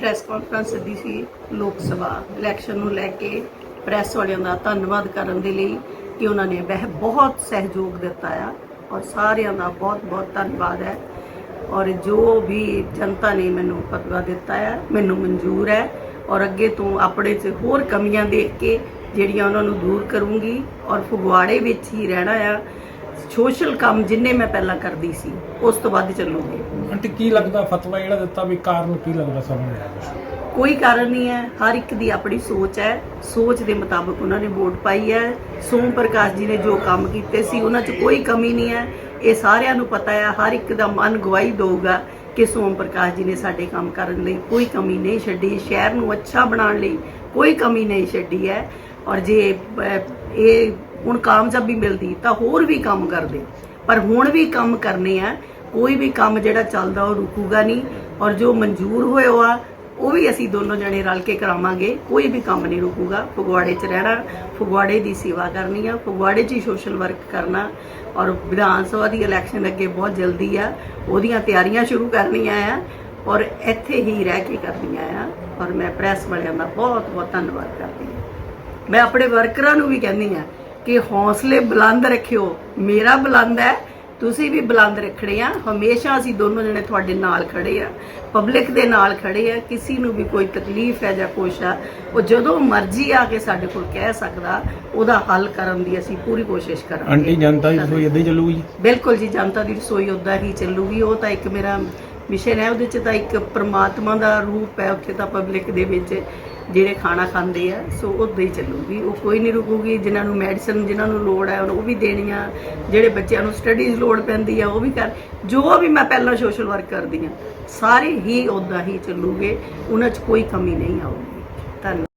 Press conference ਸੱਦੀ ਸੀ ਲੋਕ ਸਭਾ। Election ਨੂੰ ਲੈ ਕੇ ਪ੍ਰੈਸ ਵਾਲਿਆਂ ਦਾ ਧੰਨਵਾਦ ਕਰਨ ਦੇ ਲਈ ਕਿ ਉਹਨਾਂ ਨੇ ਬਹਿ ਬਹੁਤ ਸਹਿਯੋਗ ਦਿੱਤਾ ਆ ਔਰ ਸਾਰਿਆਂ ਦਾ ਬਹੁਤ ਬਹੁਤ ਧੰਨਵਾਦ ਹੈ। ਔਰ ਜੋ ਵੀ ਜਨਤਾ ਨੇ ਮੈਨੂੰ ਫਤਵਾ ਦਿੱਤਾ ਹੈ ਮੈਨੂੰ ਮਨਜ਼ੂਰ ਹੈ ਔਰ ਅੱਗੇ ਤੋਂ ਆਪਣੇ 'ਚ ਹੋਰ ਕਮੀਆਂ ਦੇਖ ਕੇ ਜਿਹੜੀਆਂ ਉਹਨਾਂ ਨੂੰ ਦੂਰ ਕਰੂੰਗੀ ਔਰ ਫਗਵਾੜੇ ਵਿੱਚ ਹੀ ਰਹਿਣਾ ਆ ਸੋਸ਼ਲ ਕੰਮ ਜਿੰਨੇ ਮੈਂ ਪਹਿਲਾਂ ਕਰਦੀ ਸੀ ਉਸ ਤੋਂ ਵੱਧ ਚੱਲੂਗੀ। ਆਂਟੀ ਕੀ ਲੱਗਦਾ ਫਤਵਾ ਜਿਹੜਾ ਦਿੱਤਾ ਵੀ ਕਾਰਨ ਕੀ ਲੱਗਦਾ ਸਾਹਮਣੇ ਕੋਈ ਕਾਰਨ ਨਹੀਂ ਹੈ ਹਰ ਇੱਕ ਦੀ ਆਪਣੀ ਸੋਚ ਹੈ। ਸੋਚ ਦੇ ਮੁਤਾਬਕ ਉਹਨਾਂ ਨੇ ਵੋਟ ਪਾਈ ਹੈ। ਸੋਮ ਪ੍ਰਕਾਸ਼ ਜੀ ਨੇ ਜੋ ਕੰਮ ਕੀਤੇ ਸੀ ਉਹਨਾਂ 'ਚ ਕੋਈ ਕਮੀ ਨਹੀਂ ਹੈ। ਇਹ ਸਾਰਿਆਂ ਨੂੰ ਪਤਾ ਹੈ ਹਰ ਇੱਕ ਦਾ ਮਨ ਗਵਾਹੀ ਦਊਗਾ ਕਿ ਸੋਮ ਪ੍ਰਕਾਸ਼ ਜੀ ਨੇ ਸਾਡੇ ਕੰਮ ਕਰਨ ਲਈ ਕੋਈ ਕਮੀ ਨਹੀਂ ਛੱਡੀ ਸ਼ਹਿਰ ਨੂੰ ਅੱਛਾ ਬਣਾਉਣ ਲਈ ਕੋਈ ਕਮੀ ਨਹੀਂ ਛੱਡੀ ਹੈ। ਔਰ ਜੇ ਇਹ ਹੁਣ ਕਾਮਯਾਬੀ ਮਿਲਦੀ, ਤਾਂ ਹੋਰ ਵੀ ਕੰਮ ਕਰਦੇ। ਪਰ ਹੁਣ ਵੀ ਕੰਮ ਕਰਨੇ ਆ, ਕੋਈ ਵੀ ਕੰਮ ਜਿਹੜਾ ਚੱਲਦਾ ਉਹ ਰੁਕੂਗਾ ਨਹੀਂ, ਔਰ ਜੋ ਮਨਜ਼ੂਰ ਹੋਇਆ ਆ, ਉਹ ਵੀ ਅਸੀਂ ਦੋਨੋਂ ਜਣੇ ਰਲ ਕੇ ਕਰਾਵਾਂਗੇ, ਕੋਈ ਵੀ ਕੰਮ ਨਹੀਂ ਰੁਕੂਗਾ। ਫਗਵਾੜੇ 'ਚ ਰਹਿਣਾ, ਫਗਵਾੜੇ ਦੀ ਸੇਵਾ ਕਰਨੀ ਆ, ਫਗਵਾੜੇ 'ਚ ਹੀ ਸੋਸ਼ਲ ਵਰਕ ਕਰਨਾ, ਔਰ ਵਿਧਾਨ ਸਭਾ ਦੀ ਇਲੈਕਸ਼ਨ ਅੱਗੇ ਬਹੁਤ ਜਲਦੀ ਆ, ਉਹਦੀਆਂ ਤਿਆਰੀਆਂ ਸ਼ੁਰੂ ਕਰਨੀਆਂ ਆ, ਔਰ ਇੱਥੇ ਹੀ ਰਹਿ ਕੇ ਕਰਨੀਆਂ ਆ, ਔਰ ਮੈਂ ਪ੍ਰੈਸ ਵਾਲਿਆਂ ਦਾ ਬਹੁਤ ਬਹੁਤ ਧੰਨਵਾਦ ਕਰਦੀ ਹਾਂ। ਮੈਂ ਆਪਣੇ ਵਰਕਰਾਂ ਨੂੰ ਵੀ ਕਹਿੰਦੀ ਆ ਕਿ ਹੌਸਲੇ ਬੁਲੰਦ ਰੱਖਿਓ। ਮੇਰਾ ਬੁਲੰਦ ਹੈ ਤੁਸੀਂ ਵੀ ਬੁਲੰਦ ਰੱਖਣੇ ਆ। ਹਮੇਸ਼ਾ ਅਸੀਂ ਦੋਨੋਂ ਜਣੇ ਤੁਹਾਡੇ ਨਾਲ ਖੜੇ ਆ। ਪਬਲਿਕ ਦੇ ਨਾਲ ਖੜੇ ਆ। ਕਿਸੇ ਨੂੰ ਵੀ ਕੋਈ ਤਕਲੀਫ ਹੈ ਜਾਂ ਕੁਛ ਆ ਉਹ ਜਦੋਂ ਮਰਜ਼ੀ ਆ ਕੇ ਸਾਡੇ ਕੋਲ ਕਹਿ ਸਕਦਾ ਉਹਦਾ ਹੱਲ ਕਰਨ ਦੀ ਅਸੀਂ ਪੂਰੀ ਕੋਸ਼ਿਸ਼ ਕਰਾਂਗੇ। ਆਂਟੀ ਜਨਤਾ ਦੀ ਰਸੋਈ ਇਦਾਂ ਹੀ ਚੱਲੂਗੀ? ਬਿਲਕੁਲ ਜੀ ਜਨਤਾ ਦੀ ਰਸੋਈ ਉਦਾਂ ਹੀ ਚੱਲੂਗੀ। ਉਹ ਤਾਂ ਇੱਕ ਮੇਰਾ ਮਿਸ਼ਨ ਹੈ ਉਹਦੇ ਚ ਤਾਂ ਇੱਕ ਪ੍ਰਮਾਤਮਾ ਦਾ ਰੂਪ ਹੈ ਉੱਥੇ ਤਾਂ ਪਬਲਿਕ ਦੇ ਵਿੱਚ ਜਿਹੜੇ ਖਾਣਾ ਖਾਂਦੇ ਆ, ਸੋ ਉਦਾਂ ਹੀ ਚੱਲੂਗੀ। ਉਹ ਕੋਈ ਨਹੀਂ ਰੁਕੂਗੀ, ਜਿਨ੍ਹਾਂ ਨੂੰ ਮੈਡੀਸਨ ਜਿਨ੍ਹਾਂ ਨੂੰ ਲੋੜ ਹੈ, ਉਹ ਵੀ ਦੇਣੀਆਂ। ਜਿਹੜੇ ਬੱਚਿਆਂ ਨੂੰ ਸਟੱਡੀਜ਼ ਲੋੜ ਪੈਂਦੀ ਆ, ਉਹ ਵੀ ਕਰ। ਜੋ ਵੀ ਮੈਂ ਪਹਿਲਾਂ ਸੋਸ਼ਲ ਵਰਕ ਕਰਦੀ ਆ, ਸਾਰੇ ਹੀ ਉਦਾਂ ਹੀ ਚੱਲੂਗੇ। ਉਹਨਾਂ 'ਚ ਕੋਈ ਕਮੀ ਨਹੀਂ ਆਊਗੀ। ਧੰਨਵਾਦ।